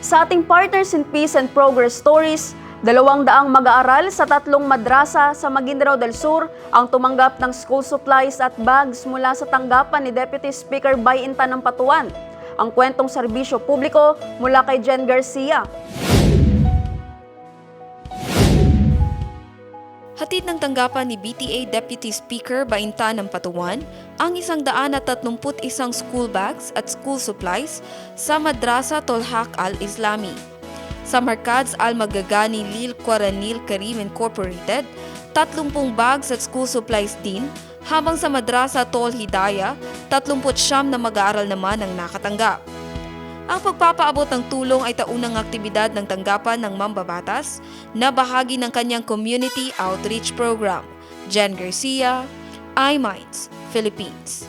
Sa ating Partners in Peace and Progress Stories, dalawang daang mag-aaral sa tatlong madrasa sa Maguindanao del Sur ang tumanggap ng school supplies at bags mula sa tanggapan ni Deputy Speaker Bay Intan ng Patuan. Ang kwentong serbisyo publiko mula kay Jen Garcia. Hatid ng tanggapan ni BTA Deputy Speaker Bainta ng Patuan ang isang daan at tatlumput isang school bags at school supplies sa Madrasa Tolhak Al-Islami. Sa Markads Al-Magagani Lil Quaranil Karim Incorporated, 30 bags at school supplies din, habang sa Madrasa Tol Hidaya, 39 na mag-aaral naman ang nakatanggap. Ang pagpapaabot ng tulong ay taunang aktibidad ng tanggapan ng mambabatas na bahagi ng kanyang Community Outreach Program. Jen Garcia, iMinds, Philippines.